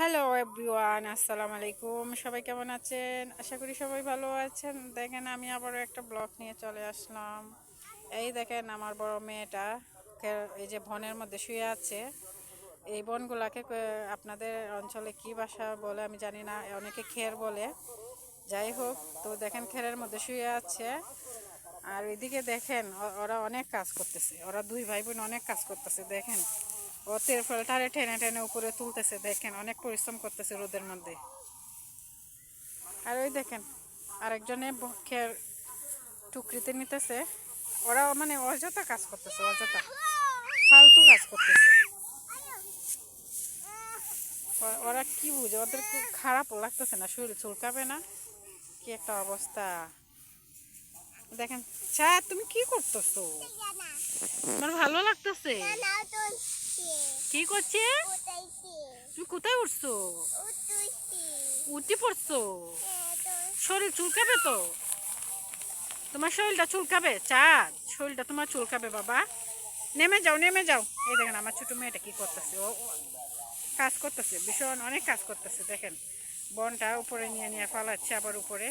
Hello everyone আসসালামু আলাইকুম সবাই কেমন আছেন? আশা করি সবাই ভালো আছেন। দেখেন, আমি আবারও একটা ব্লগ নিয়ে চলে আসলাম। এই দেখেন, আমার বড় মেয়েটা এই যে বনের মধ্যে শুয়ে আছে। এই বনগুলাকে আপনাদের অঞ্চলে কি ভাষা বলে আমি জানি না, অনেকে খের বলে। যাই হোক, তো দেখেন, খেরের মধ্যে শুয়ে আছে। আর এদিকে দেখেন ওরা অনেক কাজ করতেছে। ওরা দুই ভাই বোন অনেক কাজ করতেছে, দেখেন। ও তেরফলটারে টেনে টেনে উপরে তুলতেছে, দেখেন, অনেক পরিশ্রম করতেছে রোদের মধ্যে। আর ওই দেখেন, আরেকজনে ব- খের টুকরিতে নিতেছে। ওরা মানে অযথা কাজ করতেছে, অযথা। ফালতু কাজ করতেছে। ওরা কি বুঝে? ওদের খুব খারাপ লাগতেছে না, শরীর চুলকাবে না? কি একটা অবস্থা। দেখেন চা তুমি কি করতেছো? তোমার ভালো লাগতেছে? কি করছে? তুমি কোথায় উঠছো? উঠতে পড়ছো? শরীর চুলকাবে তো? তোমার শরীরটা চুলকাবে? চাঁদ শরীরটা তোমার চুলকাবে বাবা। নেমে যাও নেমে যাও। এই দেখেন আমার ছোট মেয়েটা কি করতেছে? ও ও কাজ করতেছে ভীষণ অনেক কাজ করতেছে দেখেন। বনটা উপরে নিয়ে নিয়ে ফালাচ্ছে আবার উপরে।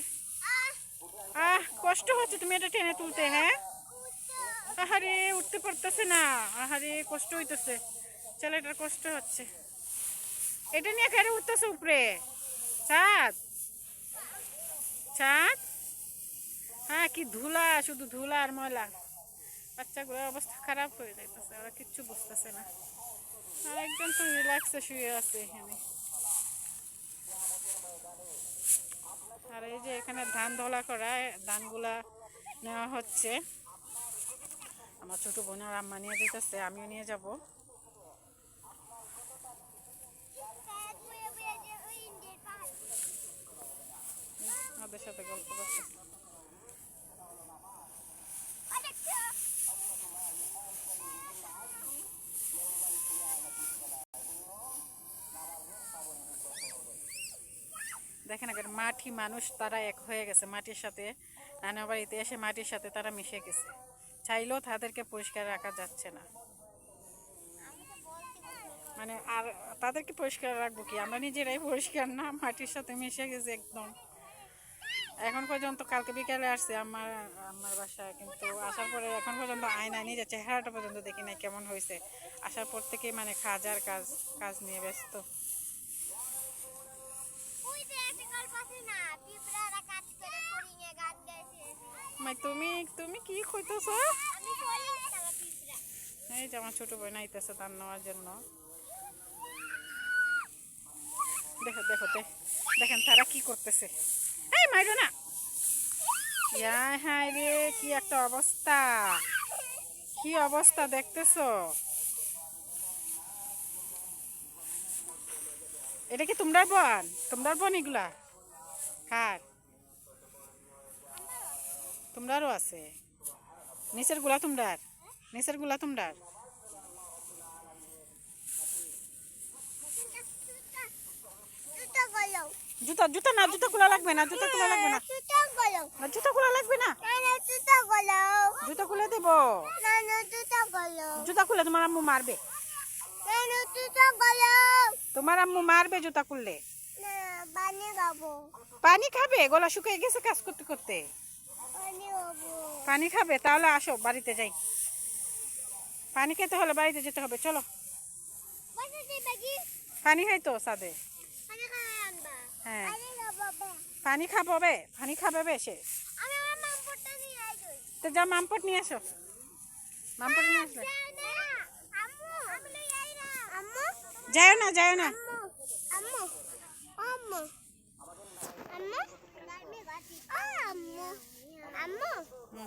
আহ কষ্ট হচ্ছে তুমি এটা টেনে তুলতে হ্যাঁ? আহারে উঠতে পারতেছে না। আহারে কষ্ট হইতেছে। ছেলেটার কষ্ট হচ্ছে। এটা নিয়ে কেড়ে উঠতেছে উপরে? চাঁদ চাঁদ হ্যাঁ কি ধুলা, শুধু ধুলা আর ময়লা। বাচ্চাগুলোর অবস্থা খারাপ হয়ে যাইতেছে, ওরা কিচ্ছু বুঝতেছে না। আর একজন তো রিল্যাক্সে শুয়ে আছে এখানে। আর এই যে এখানে ধান ধলা করা ধানগুলা নেওয়া হচ্ছে। আমার ছোট বোনের আম্মা নিয়ে যেতেছে আমিও নিয়ে যাব ওদের সাথে গল্প করতে দেখেন এখন মাটি মানুষ তারা এক হয়ে গেছে, মাটির সাথে নানা বাড়িতে এসে মাটির সাথে তারা মিশে গেছে। চাইলেও তাদেরকে পরিষ্কার রাখা যাচ্ছে না। মানে আর তাদেরকে পরিষ্কার রাখব কি? আমরা নিজেরাই পরিষ্কার না, মাটির সাথে মিশে গেছে একদম। এখন পর্যন্ত কালকে বিকালে আসছে আমার আমার বাসায় কিন্তু আসার পরে এখন পর্যন্ত আয়না নিজের চেহারাটা পর্যন্ত দেখি নাই কেমন হয়েছে। আসার পর থেকেই মানে খাজার কাজ কাজ নিয়ে ব্যস্ত। তুমি তুমি কি কইতেছো? এই যে আমার ছোট বোন আইতেছে ধান নেওয়ার জন্য। দেখো দেখো দেখ দেখেন তারা কি করতেছে। এই মাইরো না হ্যাঁ রে, কি একটা অবস্থা। কি অবস্থা দেখতেছো? এটা কি তোমরা বন? তোমরা বন এগুলা? কার? তোমরারও আছে। নিচেরগুলা তোমরার। নিচেরগুলা তোমরার। জুতা জুতা না জুতা খোলা লাগবে না জুতা খোলা লাগবে না। না, জুতা খোলা লাগবে না। জুতা খুলে দেব। জুতা খুলে তোমার আম্মু মারবে। তোমার আম্মু মারবে জুতা খুললে। পানি খাবে? গলা শুকিয়ে গেছে কাজ করতে করতে। পানি খাবে? তাহলে আসো বাড়িতে যাই। পানি খেতে হলে বাড়িতে যেতে হবে চলো। পানি খাইতো সাদে। হ্যাঁ। পানি খাব বে। পানি খাবে বে সে। তো যা মামপট নিয়ে আসো। মামপট নিয়ে আসবে। যাও না। যাও না আম্মু আম্মু।